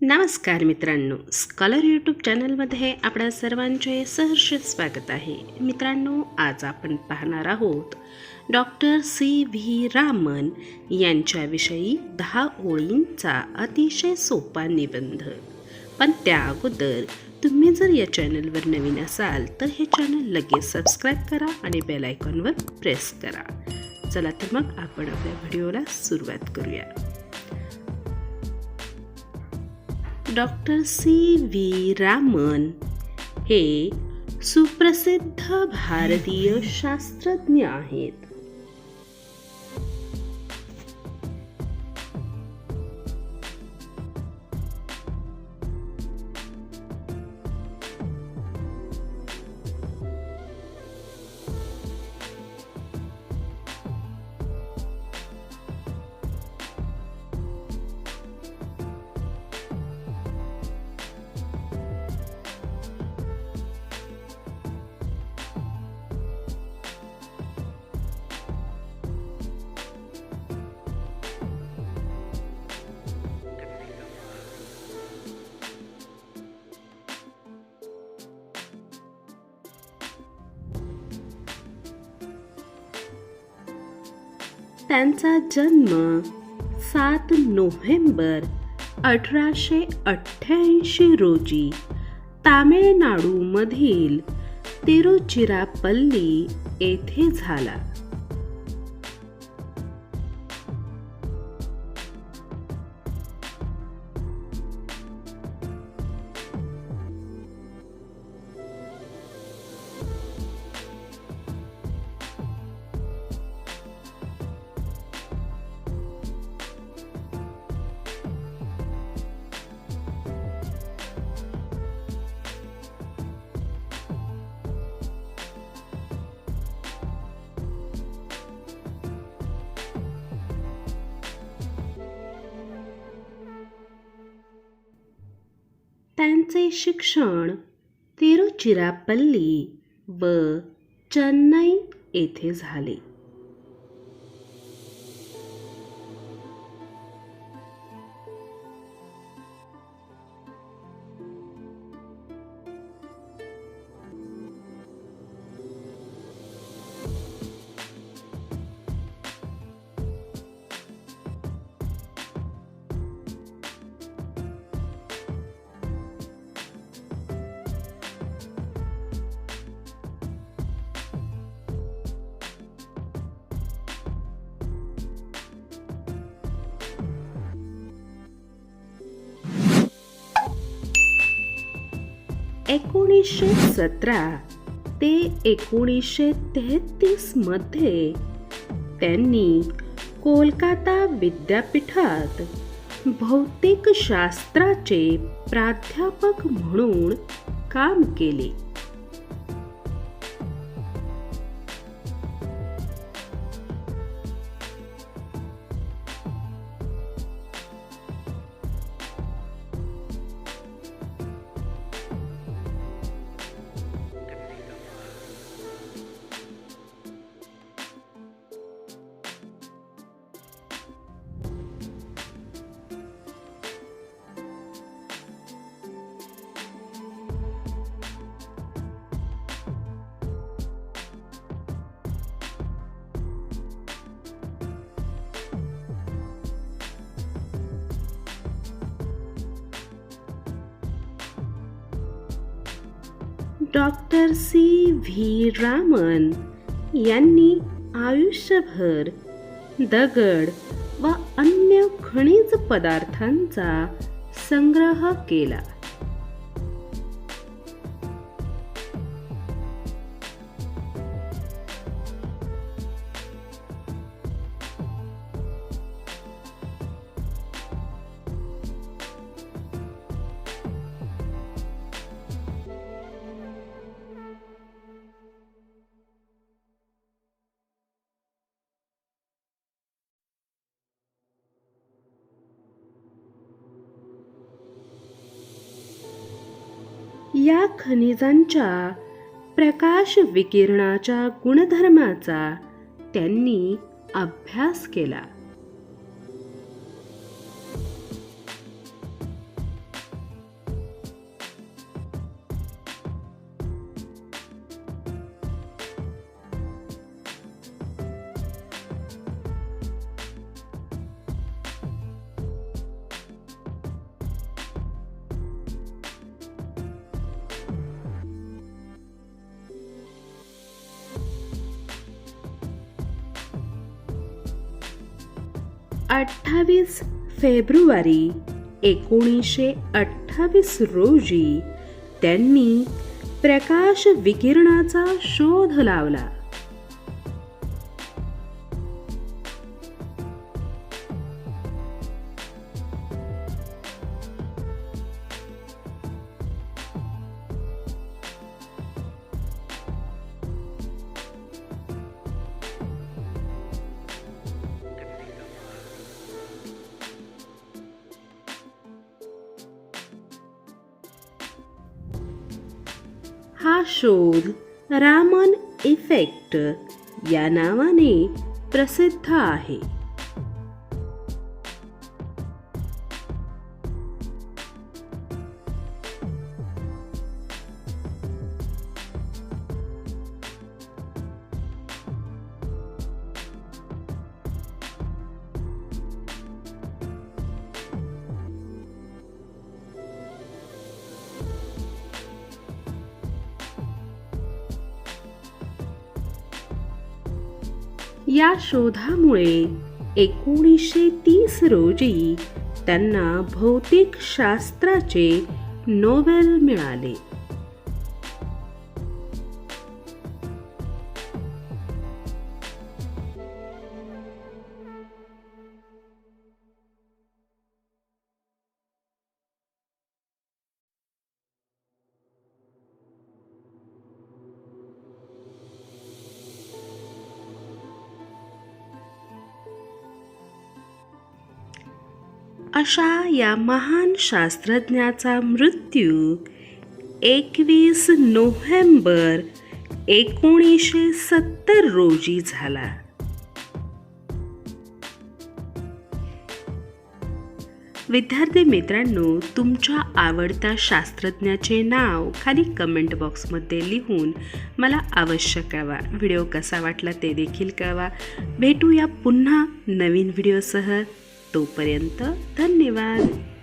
नमस्कार मित्रांनो scholar YouTube चॅनलमध्ये आपल्या सर्वांचे सहर्ष स्वागत आहे. मित्रांनो आज आपण पाहणार आहोत डॉक्टर सी व्ही रामन यांच्याविषयी दहा ओळींचा अतिशय सोपा निबंध. पण त्या अगोदर तुम्ही जर या चॅनलवर नवीन असाल तर हे चॅनल लगेच सबस्क्राईब करा आणि बेल आयकॉनवर प्रेस करा. चला तर मग आपण आपल्या व्हिडिओला सुरुवात करूया. डॉक्टर सी व्ही रामन हे सुप्रसिद्ध भारतीय शास्त्रज्ञ आहेत. त्यांचा जन्म सात नोव्हेंबर अठराशे अठ्ठ्याऐंशी रोजी तामिळनाडूमधील तिरुचिरापल्ली येथे झाला. त्यांचे शिक्षण तिरुचिरापल्ली व चेन्नई येथे झाले. एकोणीसशे सतरा ते एकोणीसशे तेहतीसमध्ये त्यांनी कोलकाता विद्यापीठात भौतिकशास्त्राचे प्राध्यापक म्हणून काम केले. डॉक्टर सी व्ही रामन यांनी आयुष्यभर दगड व अन्य खनिज पदार्थांचा संग्रह केला. या खनिजांच्या प्रकाश विकिरणाच्या गुणधर्माचा त्यांनी अभ्यास केला. अठ्ठावीस फेब्रुवारी एकोणीसशे अठ्ठावीस रोजी त्यांनी प्रकाश विकिरणाचा शोध लावला. हा शोध रामन इफेक्ट या नावाने प्रसिद्ध आहे. या शोधामुळे एकोणीसशे तीस रोजी त्यांना भौतिक शास्त्राचे नोबेल मिळाले. अशा या महान शास्त्रज्ञाचा मृत्यू एकवीस नोव्हेंबर एकोणीसशे सत्तर रोजी झाला. विद्यार्थी मित्रांनो तुमच्या आवडत्या शास्त्रज्ञाचे नाव खाली कमेंट बॉक्समध्ये लिहून मला अवश्य कळवा. व्हिडिओ कसा वाटला ते देखील कळवा. भेटूया पुन्हा नवीन व्हिडिओसह तोपर्यंत धन्यवाद.